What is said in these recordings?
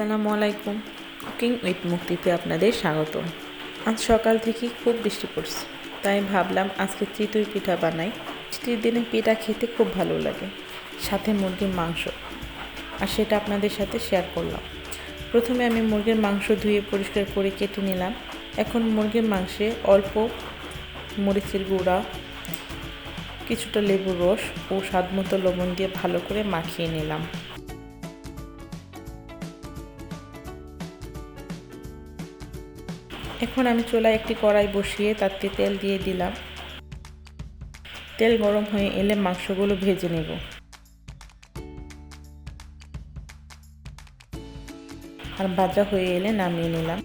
আসসালামু আলাইকুম। Cooking with মুক্তিতে আপনাদের স্বাগত আজ সকাল থেকে খুব বৃষ্টি পড়ছে, তাই ভাবলাম আজকে চিতই পিঠা বানাই। বৃষ্টির দিনে পিঠা খেতে খুব ভালো লাগে, সাথে মুরগির মাংস। আর সেটা আপনাদের সাথে শেয়ার করলাম। প্রথমে আমি মুরগির মাংস ধুয়ে পরিষ্কার করে কেটে নিলাম। এখন মুরগির মাংসে অল্প মরিচের গুঁড়া, কিছুটা লেবুর রস ও স্বাদমতো লবণ দিয়ে ভালো করে মাখিয়ে নিলাম। এখন আমি চুলায় একটি কড়াই বসিয়ে তাতে তেল দিয়ে দিলাম। তেল গরম হয়ে এলে মাংসগুলো ভেজে নেব। আর ভাজা হয়ে এলে নামিয়ে নিলাম।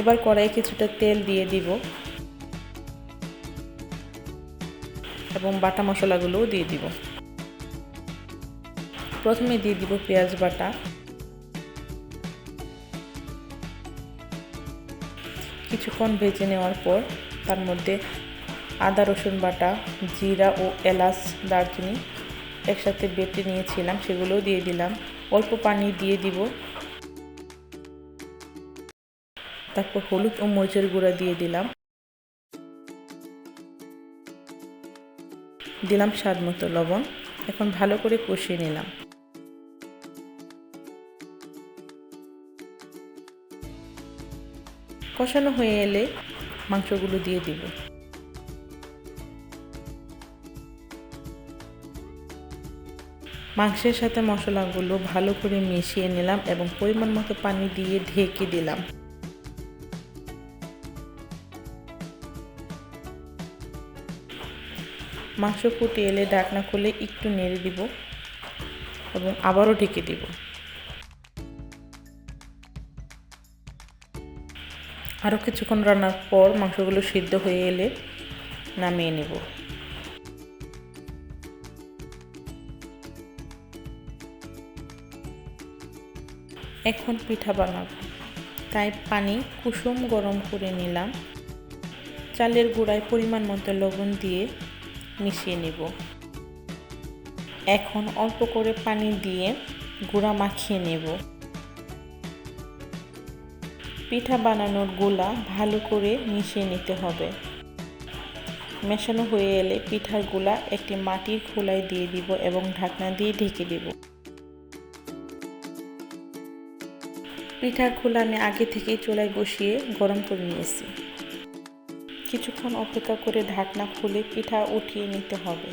এবার কড়াই কিছুটা তেল দিয়ে দিব এবং বাটা মশলাগুলোও দিয়ে দিব। প্রথমে দিয়ে দিব পেঁয়াজ বাটা। কিছুক্ষণ ভেজে নেওয়ার পর তার মধ্যে আদা, রসুন বাটা, জিরা ও এলাচ, দারচিনি একসাথে বেটে নিয়েছিলাম, সেগুলোও দিয়ে দিলাম। অল্প পানি দিয়ে দিব। তারপর হলুদ ও মরিচের গুঁড়া দিয়ে দিলাম। দিলাম স্বাদ মতো লবণ। এখন ভালো করে কষিয়ে নিলাম। কষানো হয়ে এলে মাংসগুলো দিয়ে দিব। মাংসের সাথে মশলাগুলো ভালো করে মিশিয়ে নিলাম এবং পরিমাণ মতো পানি দিয়ে ঢেকে দিলাম। মাংস ফুটে এলে ডাকনা খুলে একটু নেড়ে দিব এবং আবারও ঢেকে দিব। আরও কিছুক্ষণ রান্নার পর মাংসগুলো সিদ্ধ হয়ে এলে নামিয়ে নেব। এখন পিঠা বানাবো। তাই পানি কুসুম গরম করে নিলাম। চালের গুঁড়ায় পরিমাণ মতো লবণ দিয়ে মিশিয়ে নেব। এখন অল্প করে পানি দিয়ে গুঁড়া মাখিয়ে নেব। পিঠা বানানোর গোলা ভালো করে মিশিয়ে নিতে হবে। মেশানো হয়ে এলে পিঠার গোলা একটি মাটির খোলায় দিয়ে দিব এবং ঢাকনা দিয়ে ঢেকে দেব। পিঠার খোলা আমি আগে থেকে চুলায় বসিয়ে গরম করে নিয়েছি। কিছুক্ষণ অপেক্ষা করে ঢাকনা খুলে পিঠা উঠিয়ে নিতে হবে।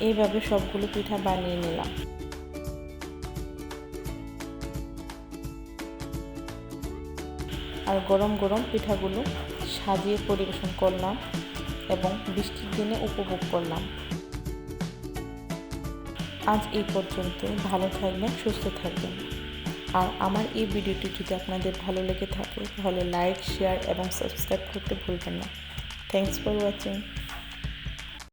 এইভাবে সবগুলো পিঠা বানিয়ে নিলাম। আর গরম গরম পিঠাগুলো সাজিয়ে পরিবেশন করলাম এবং বৃষ্টির দিনে উপভোগ করলাম। আজ এই পর্যন্ত, ভালো থাকবেন, সুস্থ থাকবেন। আর আমার এই ভিডিওটি যদি আপনাদের ভালো লেগে থাকে, তাহলে লাইক শেয়ার এবং সাবস্ক্রাইব করতে ভুলবেন না। Thanks for watching